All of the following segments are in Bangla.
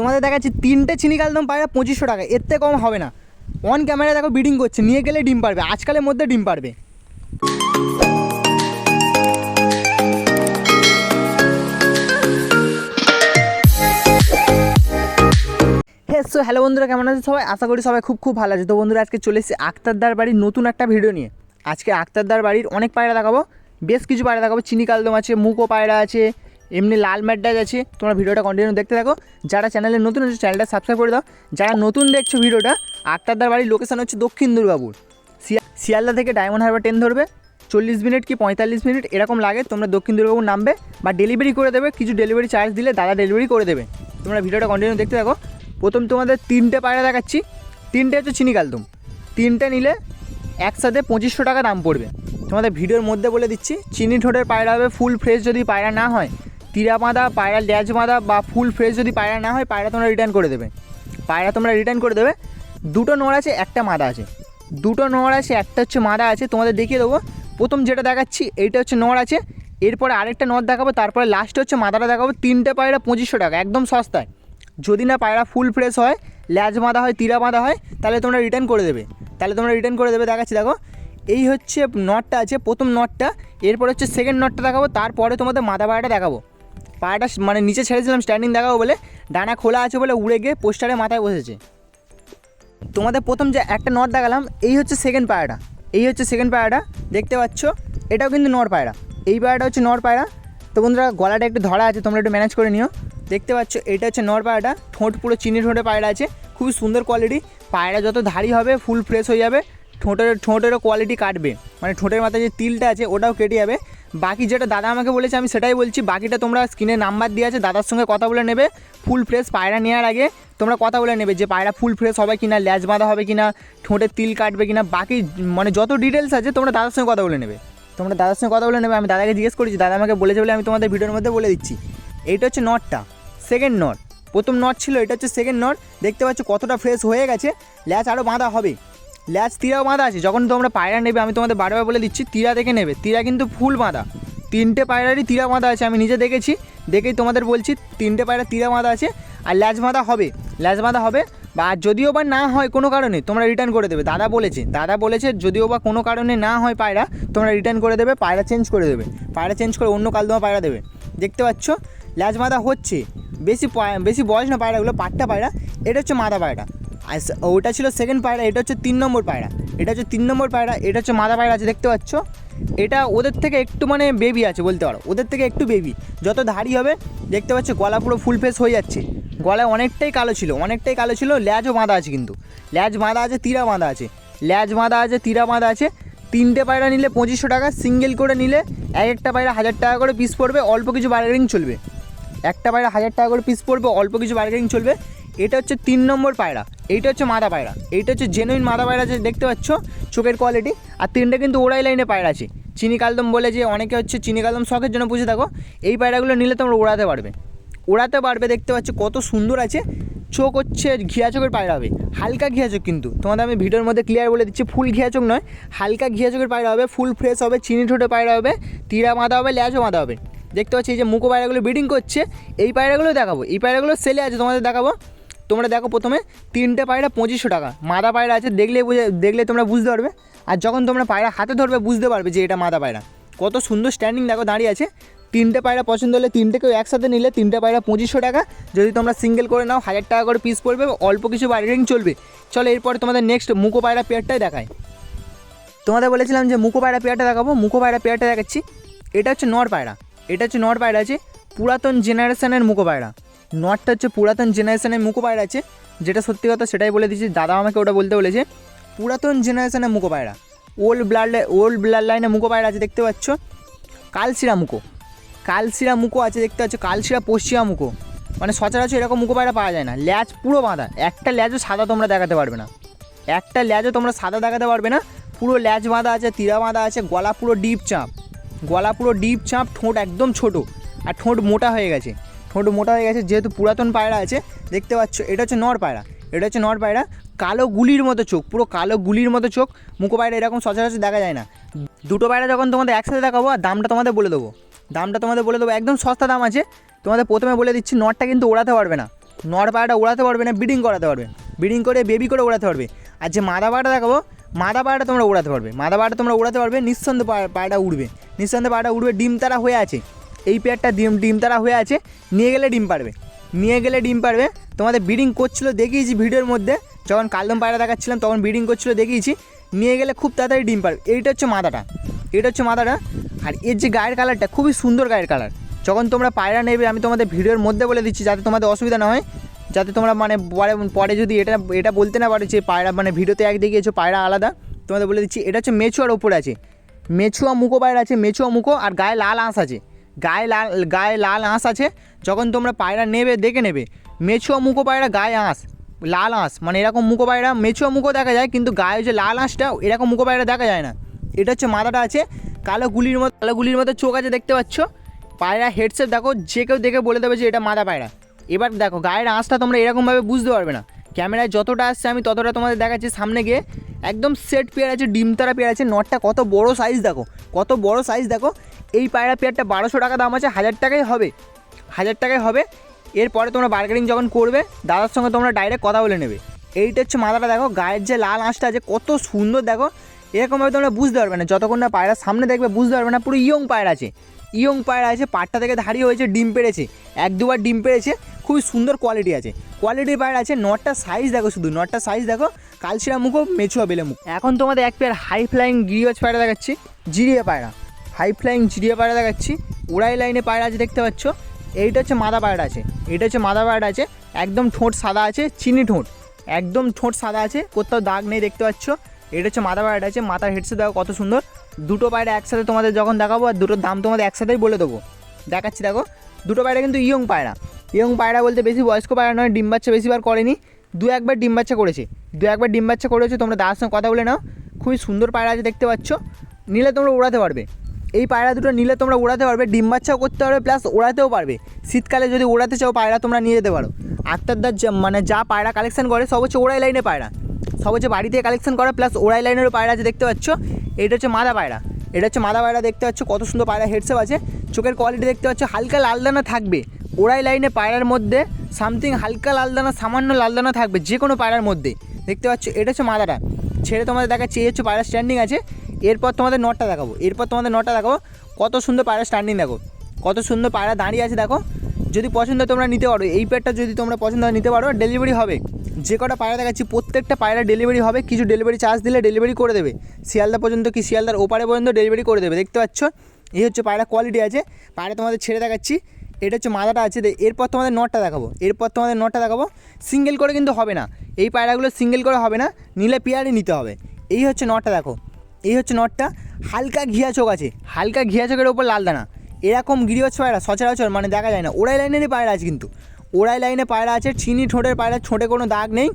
তোমাদের দেখাচ্ছি, তিনটে চিনি কালদম পায়রা পঁচিশশো টাকা, এর থেকে কম হবে না। অন ক্যামেরা দেখো বিডিং করছে, নিয়ে গেলে ডিম পারবে, আজকালের মধ্যে ডিম পারবে। সো হ্যালো বন্ধুরা, কেমন আছে সবাই? আশা করি সবাই খুব খুব ভালো আছে। তো বন্ধুরা, আজকে চলে এসেছি আক্তারদার বাড়ির নতুন একটা ভিডিও নিয়ে। আজকে আক্তারদার বাড়ির অনেক পায়রা দেখাবো, বেশ কিছু পায়রা দেখাবো। চিনি কালদম আছে মুকো পায়রা আছে এমনি লাল ম্যাডাজ আছে, তোমরা ভিডিওটা কন্টিনিউ দেখতে থাকো। যারা চ্যানেলে নতুন আছে চ্যানেলটা সাবস্ক্রাইব করে দাও। যারা নতুন দেখছ ভিডিওটা, আক্তারদার বাড়ির লোকেশান হচ্ছে দক্ষিণ দুর্গাপুর। শিয়া- শিয়ালদা থেকে ডায়মন্ড হারবার ট্রেন ধরবে। চল্লিশ মিনিট কি পঁয়তাল্লিশ মিনিট, এরকম লাগে, তোমরা দক্ষিণ দুর্গাপুর নামবে বা ডেলিভারি করে দেবে, কিছু ডেলিভারি চার্জ দিলে দাদা ডেলিভারি করে দেবে। তোমরা ভিডিওটা কন্টিনিউ দেখতে থাকো। প্রথম তোমাদের তিনটে পায়রা দেখাচ্ছি। তিনটে হচ্ছে চিনি কালদম তিনটে নিলে একসাথে পঁচিশশো টাকা দাম পড়বে। তোমাদের ভিডিওর মধ্যে বলে দিচ্ছি, চিনি ঠোঁটের পায়রা হবে ফুল ফ্রেশ যদি পায়রা না হয় তিরা বাঁধা পায়রা ল্যাজ বাঁধা বা ফুল ফ্রেশ যদি পায়রা না হয়, পায়রা তোমরা রিটার্ন করে দেবে। পায়রা তোমরা রিটার্ন করে দেবে। দুটো নোড় আছে, একটা মাদা আছে। দুটো নোড় আছে, একটা হচ্ছে মাদা আছে, তোমাদের দেখিয়ে দেবো। প্রথম যেটা দেখাচ্ছি, এইটা হচ্ছে নোড় আছে। এরপরে আরেকটা নদ দেখাবো, তারপরে লাস্ট হচ্ছে মাদাটা দেখাবো। তিনটে পায়রা পঁচিশশো টাকা, একদম সস্তায়। যদি না পায়রা ফুল ফ্রেশ হয় ল্যাজ বাঁধা হয় তিরা বাঁধা হয়, তাহলে তোমরা রিটার্ন করে দেবে। তাহলে তোমরা রিটার্ন করে দেবে, দেখাচ্ছি, দেখো। এই হচ্ছে নটটা আছে, প্রথম নটটা এরপর হচ্ছে সেকেন্ড নটটা দেখাবো, তারপরে তোমাদের মাথা পায়রাটা দেখাবো। পায়রাটা মানে নিচে ছেড়েছিলাম স্ট্যান্ডিং দেখাবো বলে, ডানা খোলা আছে বলে উড়ে গিয়ে পোস্টারে মাথায় বসেছে। তোমাদের প্রথম যে একটা নট দেখালাম, এই হচ্ছে সেকেন্ড পায়রাটা এই হচ্ছে সেকেন্ড পায়রাটা, দেখতে পাচ্ছ? এটাও কিন্তু নর পায়রা। এই পায়রাটা হচ্ছে নর পায়রা। তো বন্ধুরা, গলাটা একটু ধরা আছে, তোমরা একটু ম্যানেজ করে নিও। দেখতে পাচ্ছ, এটা হচ্ছে নর পায়রাটা। ঠোঁট পুরো চিনি ঠোঁটে পায়রা আছে। খুবই সুন্দর কোয়ালিটি পায়রা যত ধারি হবে ফুল ফ্রেশ হয়ে যাবে। ঠোঁটের, ঠোঁটেরও কোয়ালিটি কাটবে। মানে ঠোঁটের মাথায় যে তিলটা আছে, ওটাও কেটে যাবে। বাকি যেটা দাদা আমাকে বলেছে, আমি সেটাই বলছি। বাকিটা তোমরা স্ক্রিনে নাম্বার দিয়ে আছে, দাদার সঙ্গে কথা বলে নেবে। ফুল ফ্রেশ পায়রা নেওয়ার আগে তোমরা কথা বলে নেবে যে পায়রা ফুল ফ্রেশ হবে কিনা, ল্যাজ বাঁধা হবে কিনা ঠোঁটের তিল কাটবে কিনা। বাকি মানে যত ডিটেলস আছে, তোমরা দাদার সঙ্গে কথা বলে নেবে। তোমরা দাদার সঙ্গে কথা বলে নেবে। আমি দাদাকে জিজ্ঞেস করেছি, দাদা আমাকে বলেছে বলে আমি তোমাদের ভিডিওর মধ্যে বলে দিচ্ছি। এইটা হচ্ছে নটটা সেকেন্ড নট প্রথম নট ছিল, এটা হচ্ছে সেকেন্ড নট দেখতে পাচ্ছ কতটা ফ্রেশ হয়ে গেছে। ল্যাচ আরও বাঁধা হবে। ল্যাচ তিরাও বাঁধা আছে। যখন তোমরা পায়রা নেবে, আমি তোমাদের বারবার বলে দিচ্ছি, তিরা দেখে নেবে। তিরা কিন্তু ফুল বাঁধা। তিনটে পায়রারই তিরা বাঁধা আছে, আমি নিজে দেখেছি। দেখেই তোমাদের বলছি, তিনটে পায়রা তিরা বাঁধা আছে আর ল্যাচ বাঁধা হবে। ল্যাচ বাঁধা হবে বা যদিও বা না হয় কোনো কারণে, তোমরা রিটার্ন করে দেবে। দাদা বলেছে দাদা বলেছে যদিও বা কোনো কারণে না হয় পায়রা, তোমরা রিটার্ন করে দেবে, পায়রা চেঞ্জ করে দেবে। পায়রা চেঞ্জ করে অন্য কাল কালদমা পায়রা দেবে। দেখতে পাচ্ছ, ল্যাচ বাঁধা হচ্ছে। বেশি বেশি বয়স না পায়রাগুলো পাট্টা পায়রা। এটা হচ্ছে মাদা পায়রা। আর ওটা ছিল সেকেন্ড পায়রা, এটা হচ্ছে তিন নম্বর পায়রা, এটা হচ্ছে তিন নম্বর পায়রা, এটা হচ্ছে মাদা পায়রা আছে, দেখতে পাচ্ছ? এটা ওদের থেকে একটু মানে বেবি আছে বলতে পারো, ওদের থেকে একটু বেবি যত ধারি হবে, দেখতে পাচ্ছ গলা পুরো ফুল ফেস হয়ে যাচ্ছে, গলায় অনেকটাই কালো ছিল, অনেকটাই কালো ছিল ল্যাজও বাঁধা আছে কিন্তু, ল্যাজ বাঁধা আছে, তিরা বাঁধা আছে, ল্যাজ বাঁধা আছে, তিরা বাঁধা আছে, তিনটে পায়রা নিলে পঁচিশশো টাকা সিঙ্গেল করে নিলে এক একটা পায়রা হাজার টাকা করে পিস পড়বে, অল্প কিছু বার্গেনিং চলবে, একটা পায়রা হাজার টাকা করে পিস পড়বে, অল্প কিছু বার্গেনিং চলবে এটা হচ্ছে তিন নম্বর পায়রা, এইটা হচ্ছে মাদা পায়রা, এইটা হচ্ছে জেনুইন মাদা পায়রা আছে দেখতে পাচ্ছ, চোখের কোয়ালিটি আর তিনটে কিন্তু ওড়াই লাইনে পায়রা আছে। চিনি কালদম বলে যে অনেকে হচ্ছে চিনি কালদম শখের জন্য বুঝে থাকো, এই পায়রাগুলো নিলে তোমরা ওড়াতে পারবে। ওড়াতে পারবে দেখতে পাচ্ছ কত সুন্দর আছে, চোখ হচ্ছে ঘিয়া চোখের পায়রা হবে, হালকা ঘিয়া চোখ কিন্তু। তোমাদের আমি ভিডিওর মধ্যে ক্লিয়ার বলে দিচ্ছি ফুল ঘিয়া চোখ নয়, হালকা ঘিয়া চোখের পায়রা হবে ফুল ফ্রেশ হবে, চিনি ঠোঁটে পায়রা হবে, তিরা বাঁধা হবে ল্যাচও বাঁধা হবে। দেখতে পাচ্ছি এই যে মুখো পায়রাগুলো ব্রিডিং করছে, এই পায়রাগুলো দেখাবো, এই পায়রাগুলো সেলে আছে, তোমাদের দেখাবো। তোমরা দেখো প্রথমে তিনটে পায়রা পঁচিশশো টাকা। মাদা পায়রা আছে, দেখলে বুঝে দেখলে তোমরা বুঝতে পারবে। আর যখন তোমরা পায়রা হাতে ধরবে, বুঝতে পারবে যে এটা মাদা পায়রা। কত সুন্দর স্ট্যান্ডিং দেখো দাঁড়িয়ে আছে। তিনটে পায়রা পছন্দ হলে তিনটেকেও একসাথে নিলে তিনটে পায়রা পঁচিশশো টাকা। যদি তোমরা সিঙ্গেল করে নাও, হাজার টাকা করে পিস পড়বে, অল্প কিছু বার্গেনিং চলবে। চলো এরপরে তোমাদের নেক্সট মুখো পায়রা পেয়ারটাই দেখায় তোমাদের বলেছিলাম যে মুখো পায়রা পেয়ারটা দেখাবো। মুখো পায়রা পেয়ারটা দেখাচ্ছি। এটা হচ্ছে নর পায়রা। এটা হচ্ছে নর পায়রা আছে। পুরাতন জেনারেশনের মুখো পায়রা। নটটা হচ্ছে পুরাতন জেনারেশনের মুখোপায়রা আছে। যেটা সত্যি কথা সেটাই বলে দিচ্ছি দাদা আমাকে ওটা বলতে বলেছে। পুরাতন জেনারেশনের মুখোপায়রা ওল্ড ব্লাড ওল্ড ব্লাড লাইনে মুখোপায়রা আছে, দেখতে পাচ্ছ? কালশিরা মুখো। কালশিরা মুখো আছে, দেখতে পাচ্ছ? কালশিরা পশ্চিমা মুখো। মানে সচরাচর এরকম মুখো পায়রা পাওয়া যায় না। ল্যাজ পুরো বাঁধা। একটা ল্যাজও সাদা তোমরা দেখাতে পারবে না। একটা ল্যাজও তোমরা সাদা দেখাতে পারবে না। পুরো ল্যাজ বাঁধা আছে, তিরা বাঁধা আছে, গলা পুরো ডিপ চাপ। গলা পুরো ডিপ চাপ, ঠোঁট একদম ছোট। আর ঠোঁট মোটা হয়ে গেছে। ঠোঁট মোটা হয়ে গেছে, যেহেতু পুরাতন পায়রা আছে, দেখতে পাচ্ছ, এটা হচ্ছে নর পায়রা। এটা হচ্ছে নর পায়রা, কালো গুলির মতো চোখ, পুরো কালো গুলির মতো চোখ, মুখো পায়রা এরকম সচরাচর দেখা যায় না। দুটো পায়রা যখন তোমাদের একসাথে দেখাবো, আর দামটা তোমাদের বলে দেবো। দামটা তোমাদের বলে দেবো, একদম সস্তা দাম আছে। তোমাদের প্রথমে বলে দিচ্ছি নটটা কিন্তু ওড়াতে পারবে না। নর পায়রাটা ওড়াতে পারবে না, ব্রিডিং করাতে পারবে। ব্রিডিং করে বেবি করে ওড়াতে পারবে। আর যে মাদা পায়রাটা দেখাবো, মাদা পায়রাটা তোমরা ওড়াতে পারবে। মাদা পায়রাটা তোমরা ওড়াতে পারবে, নিঃসন্দেহে পায়রাটা উড়বে। নিঃসন্দেহে পায়রাটা উড়বে, ডিম তারা হয়ে আছে। এই পেয়ারটা ডিম ডিম তারা হয়ে আছে, নিয়ে গেলে ডিম পারবে। নিয়ে গেলে ডিম পারবে। তোমাদের ব্রিডিং করছিল দেখিয়েছি ভিডিওর মধ্যে, যখন কালদম পায়রা দেখাচ্ছিলাম, তখন ব্রিডিং করছিল দেখিয়েছি। নিয়ে গেলে খুব তাড়াতাড়ি ডিম পারবে। এইটা হচ্ছে মাথাটা। এটা হচ্ছে মাথাটা। আর এর যে গায়ের কালারটা খুবই সুন্দর গায়ের কালার যখন তোমরা পায়রা নেবে, আমি তোমাদের ভিডিওর মধ্যে বলে দিচ্ছি, যাতে তোমাদের অসুবিধা না হয়। যাতে তোমরা মানে পরে পরে যদি এটা এটা বলতে না পারো যে পায়রা মানে ভিডিওতে এক দেখিয়েছো পায়রা আলাদা। তোমাদের বলে দিচ্ছি, এটা হচ্ছে মেছুয়ার ওপরে আছে। মেছুয়া মুখো পায়রা আছে, মেছুয়া মুখো, আর গায়ে লাল আঁশ আছে। গায়ে লাল গায়ে লাল আঁশ আছে। যখন তোমরা পায়রা নেবে, দেখে নেবে। মেছুয়া মুখো পায়রা গায়ে আঁশ, লাল আঁশ। মানে এরকম মুখো পায়রা, মেছুয়া মুখো দেখা যায়, কিন্তু গায়ে যে লাল আঁশটা, এরকম মুখো পায়রা দেখা যায় না। এটা হচ্ছে মাথাটা আছে, কালো গুলির মতো, কালো গুলির মতো চোখ আছে, দেখতে পাচ্ছ? পায়রা হেডসেট দেখো, যে কেউ দেখে বলে দেবে যে এটা মাদা পায়রা। এবার দেখো, গায়ের আঁশটা তোমরা এরকমভাবে বুঝতে পারবে না। ক্যামেরায় যতটা আসছে, আমি ততটা তোমাদের দেখাচ্ছি সামনে গিয়ে। একদম সেট পেয়ার আছে, ডিম তারা পেয়ার আছে নটটা কত বড় সাইজ দেখো, কত বড় সাইজ দেখো। এই পায়রা পেয়ারটা বারোশো টাকা দাম আছে, হাজার টাকাই হবে, হাজার টাকায় হবে। এরপরে তোমরা বার্গেনিং যখন করবে, দাদার সঙ্গে তোমরা ডাইরেক্ট কথা বলে নেবে। এইটা হচ্ছে মাথাটা দেখো, গায়ের যে লাল আঁশটা আছে, কত সুন্দর দেখো। এরকমভাবে তোমরা বুঝতে পারবে না, যতক্ষণ না পায়রা সামনে দেখবে, বুঝতে পারবে না, পুরো ইয়ং পায়রা আছে। ইয়ং পায়রা আছে পাটটা থেকে ধারি হয়েছে, ডিম পেড়েছে। এক দুবার ডিম পেড়েছে, খুবই সুন্দর কোয়ালিটি আছে। কোয়ালিটির পায়রা আছে, নটটা সাইজ দেখো শুধু, নটটা সাইজ দেখো কালশিরা মুখো মেছুয়া বেলে মুখ। এখন তোমাদের এক পেয়ার হাই ফ্লাইং গিরিবাজ পায়রা দেখাচ্ছি, জিরিয়া পায়রা। হাই ফ্লাইং জিরিয়া পায়রা দেখাচ্ছি, উড়াই লাইনে পায়রা আছে, দেখতে পাচ্ছ? এইটা হচ্ছে মাদা পায়রা আছে এটা হচ্ছে মাদা পায়রা আছে, একদম ঠোঁট সাদা আছে, চিনি ঠোঁট। একদম ঠোঁট সাদা আছে, কোথাও দাগ নেই, দেখতে পাচ্ছ? এটা হচ্ছে মাথা পায়রাটা আছে, মাথার হেডসে দেখো কত সুন্দর। দুটো পায়রা একসাথে তোমাদের যখন দেখাবো আর দুটোর দাম তোমাদের একসাথেই বলে দেবো। দেখাচ্ছি, দেখো। দুটো পায়রা কিন্তু ইয়ং পায়রা। ইয়ং পায়রা বলতে বেশি বয়স্ক পায়রা নয়, ডিম বাচ্চা বেশিবার করেনি। দু একবার ডিম বাচ্চা করেছে। দু একবার ডিম বাচ্চা করেছে, তোমরা দাদার সঙ্গে কথা বলে নাও। খুবই সুন্দর পায়রা আছে, দেখতে পাচ্ছ। নিলে তোমরা উড়াতে পারবে। এই পায়রা দুটো নিলে তোমরা উড়াতে পারবে, ডিম বাচ্চাও করতে পারবে, প্লাস ওড়াতেও পারবে। শীতকালে যদি ওড়াতে চাও পায়রা, তোমরা নিয়ে যেতে পারো। আত্মারদার মানে যা পায়রা কালেকশন করে, সব হচ্ছে ওড়াই লাইনে পায়রা। সব হচ্ছে বাড়িতে কালেকশন করে, প্লাস ওড়াই লাইনেরও পায়রা আছে, দেখতে পাচ্ছ। এটা হচ্ছে মাদা পায়রা। এটা হচ্ছে মাদা পায়রা দেখতে পাচ্ছ, কত সুন্দর পায়রা হেডসেপ আছে। চোখের কোয়ালিটি দেখতে পাচ্ছ, হালকা লালদানা থাকবে। ওড়াই লাইনে পায়রার মধ্যে সামথিং হালকা লালদানা সামান্য লালদানা থাকবে যে কোনো পায়রার মধ্যে। দেখতে পাচ্ছ, এটা হচ্ছে মাদাটা। ছেড়ে তোমাদের দেখাচ্ছি, এই হচ্ছে পায়রা স্ট্যান্ডিং আছে। এরপর তোমাদের নটটা দেখাবো। এরপর তোমাদের নটটা দেখাবো, কত সুন্দর পায়রা স্ট্যান্ডিং দেখো। কত সুন্দর পায়রা দাঁড়িয়ে আছে দেখো। যদি পছন্দ তোমরা নিতে পারো। এই পেয়ারটা যদি তোমরা পছন্দ নিতে পারো ডেলিভারি হবে। যে কটা পায়রা দেখাচ্ছি, প্রত্যেকটা পায়রা ডেলিভারি হবে, কিছু ডেলিভারি চার্জ দিলে ডেলিভারি করে দেবে। শিয়ালদা পর্যন্ত কি শিয়ালদার ওপারে পর্যন্ত ডেলিভারি করে দেবে, দেখতে পাচ্ছ? এই হচ্ছে পায়রা কোয়ালিটি আছে, পায়রা তোমাদের ছেড়ে দেখাচ্ছি। এটা হচ্ছে মাদাটা আছে এরপর তোমাদের নটটা দেখাবো, এরপর তোমাদের নটটা দেখাবো। সিঙ্গেল করে কিন্তু হবে না, এই পায়রাগুলো সিঙ্গেল করে হবে না, নিলে পেয়ারই নিতে হবে। এই হচ্ছে নটটা দেখো, এই হচ্ছে নটটা, হালকা ঘিয়া চোখ আছে, হালকা ঘিয়া চোখের ওপর লাল দানা। এরকম গিরিবাজ পায়রা সচরাচর মানে দেখা যায় না, ওরাই লাইনেরই পায়রা আছে কিন্তু। ওড়াই লাইনে পায়রা আছে, চিনি ঠোঁটের পায়রা ঠোঁটে কোনো দাগ নেই।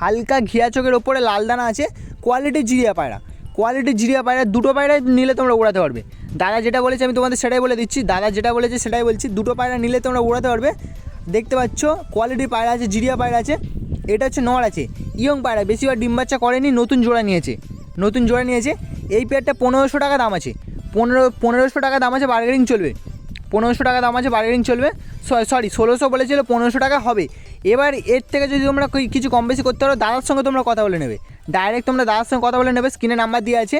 হালকা ঘিয়া চোখের ওপরে লাল দানা আছে, কোয়ালিটি জিরিয়া পায়রা। কোয়ালিটি জিরিয়া পায়রা, দুটো পায়রা নিলে তোমরা উড়াতে পারবে। দাদা যেটা বলেছে আমি তোমাদের সেটাই বলে দিচ্ছি। দাদা যেটা বলেছে সেটাই বলছি। দুটো পায়রা নিলে তোমরা উড়াতে পারবে। দেখতে পাচ্ছ, কোয়ালিটি পায়রা আছে, জিরিয়া পায়রা আছে। এটা হচ্ছে নর আছে, ইয়ং পায়রা, বেশিরভাগ ডিম বাচ্চা করেনি, নতুন জোড়া নিয়েছে। নতুন জোড়া নিয়েছে। এই পেয়ারটা পনেরোশো টাকা দাম আছে। পনেরো, পনেরোশো টাকা দাম আছে বার্গেনিং চলবে। পনেরোশো টাকা দাম আছে বার্গেনিং চলবে। সরি ষোলোশো বলেছিল পনেরোশো টাকা হবে। এবার এর থেকে যদি তোমরা কিছু কম বেশি করতে পারো, দাদার সঙ্গে তোমরা কথা বলে নেবে। ডাইরেক্ট তোমরা দাদার সঙ্গে কথা বলে নেবে স্ক্রিনে নাম্বার দিয়ে আছে।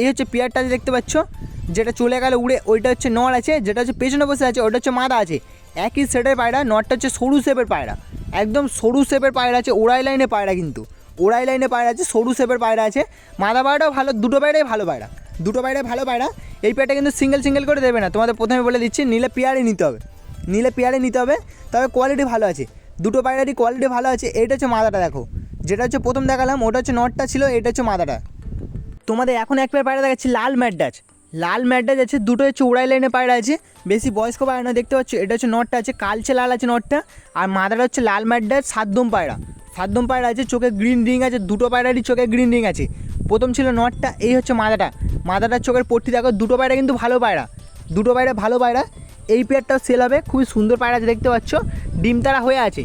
এই হচ্ছে পেয়ারটা যে দেখতে পাচ্ছ, যেটা চলে গেলে উড়ে, ওইটা হচ্ছে নর আছে, যেটা হচ্ছে পেছনে বসে আছে, ওইটা হচ্ছে মাদা আছে। একই সেটের পায়রা নটটা হচ্ছে সরু শেপের পায়রা। একদম সরু শেপের পায়রা আছে, ওড়াই লাইনে পায়রা কিন্তু। ওড়াই লাইনে পায়রা আছে, সরু শেপের পায়রা আছে। মাদা পায়রাটাও ভালো, দুটো পায়রাই ভালো পায়রা। দুটো পায়রাই ভালো পায়রা। এই পেয়ারটা কিন্তু সিঙ্গেল সিঙ্গেল করে দেবে না। তোমাদের প্রথমে বলে দিচ্ছি, নিলে পেয়ারে নিতে হবে। নিলে পেয়ারে নিতে হবে, তবে কোয়ালিটি ভালো আছে। দুটো পায়রারই কোয়ালিটি ভালো আছে, এটা হচ্ছে মাদাটা দেখো। যেটা হচ্ছে প্রথম দেখালাম, ওটা হচ্ছে নটটা ছিল, এটা হচ্ছে মাদাটা। তোমাদের এখন এক পেয়ার পায়রা দেখাচ্ছি, লাল ম্যাডাচ লাল ম্যাডাচ আছে, দুটো হচ্ছে উড়াই লাইনে পায়রা আছে। বেশি বয়স্ক পায়রা না, দেখতে পাচ্ছ, এটা হচ্ছে নটটা আছে, কালচে লাল আছে নটটা। আর মাদাটা হচ্ছে লাল ম্যাডাচ সাতদম পায়রা। সাতদম পায়রা আছে, চোখে গ্রিন রিং আছে, দুটো পায়রারই চোখে গ্রিন রিং আছে। প্রথম ছিল নটটা এই হচ্ছে মাদাটা। মাদাটার চোখের পট্টি, দেখো, দুটো পায়রা কিন্তু ভালো পায়রা। দুটো পায়রা ভালো পায়রা। এই পেয়ারটাও সেল হবে, খুবই সুন্দর পায়রা আছে, দেখতে পাচ্ছ? ডিম তারা হয়ে আছে।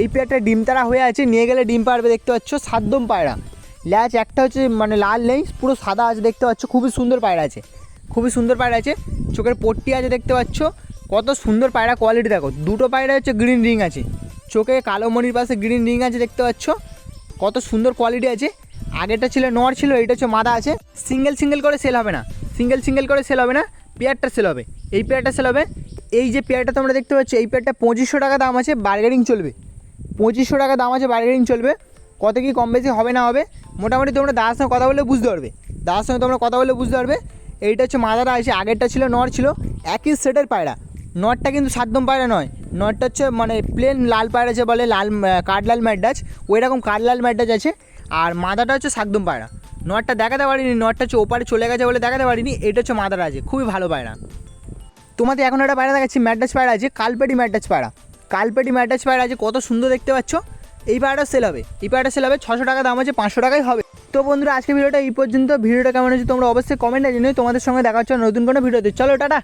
এই পেয়ারটা ডিম তারা হয়ে আছে, নিয়ে গেলে ডিম পারবে, দেখতে পাচ্ছ? সাতদম পায়রা। ল্যাচ, একটা হচ্ছে মানে লাল নেই, পুরো সাদা আছে, দেখতে পাচ্ছ? খুবই সুন্দর পায়রা আছে। খুবই সুন্দর পায়রা আছে। চোখের পট্টি আছে, দেখতে পাচ্ছ? কত সুন্দর পায়রা কোয়ালিটি দেখো। দুটো পায়রা হচ্ছে গ্রিন রিং আছে। চোখে কালো মনির পাশে গ্রিন রিং আছে দেখতে পাচ্ছ। কত সুন্দর কোয়ালিটি আছে। আগেরটা ছিল নর ছিল, এইটা হচ্ছে মাদা আছে। সিঙ্গেল সিঙ্গেল করে সেল হবে না। সিঙ্গেল সিঙ্গেল করে সেল হবে না পেয়ারটা সেল হবে। এই পেয়ারটা সেল হবে। এই যে পেয়ারটা তোমরা দেখতে পাচ্ছ, এই পেয়ারটা পঁচিশশো টাকা দাম আছে বার্গেনিং চলবে। পঁচিশশো টাকা দাম আছে বার্গেনিং চলবে। কত কি কম বেশি হবে না হবে, মোটামুটি তোমরা দাদার সঙ্গে কথা বলে বুঝতে পারবে। দাদার সঙ্গে তোমরা কথা বলে বুঝতে পারবে। এইটা হচ্ছে মাদারা আছে, আগেরটা ছিল, নর ছিল, একই সেটের পায়রা। নটটা কিন্তু সাতদম পায়রা নয়। নটটা হচ্ছে মানে প্লেন লাল পায়রা যে বলে, লাল কাঠলাল ম্যাডাজ ওই রকম কাঠলাল ম্যাডাজ আছে, আর মাদাটা হচ্ছে সাতদম পায়রা। নটটা দেখাতে পারিনি, নটটা হচ্ছে ওপারে চলে গেছে বলে দেখাতে পারিনি, এটা হচ্ছে মাদারা আছে, খুবই ভালো পায়রা। তোমাদের এখন একটা পায়রা দেখাচ্ছি ম্যাডাস পায়রা আছে, কালপেটি ম্যাডাস পায়রা। কালপেটি ম্যাডাস পায়রা আছে, কত সুন্দর দেখতে পাচ্ছ? এই পায়রাটা সেল হবে, এই পায়রাটা সেল হবে ছশো টাকা দাম আছে, পাঁচশো টাকাই হবে। তো বন্ধুরা আজকে ভিডিওটা এই পর্যন্ত, ভিডিওটা কেমন হয়েছে তোমরা অবশ্যই কমেন্টে জানিও, তোমাদের সঙ্গে দেখা হচ্ছে নতুন কোনো ভিডিওতে। চলো, টাটা!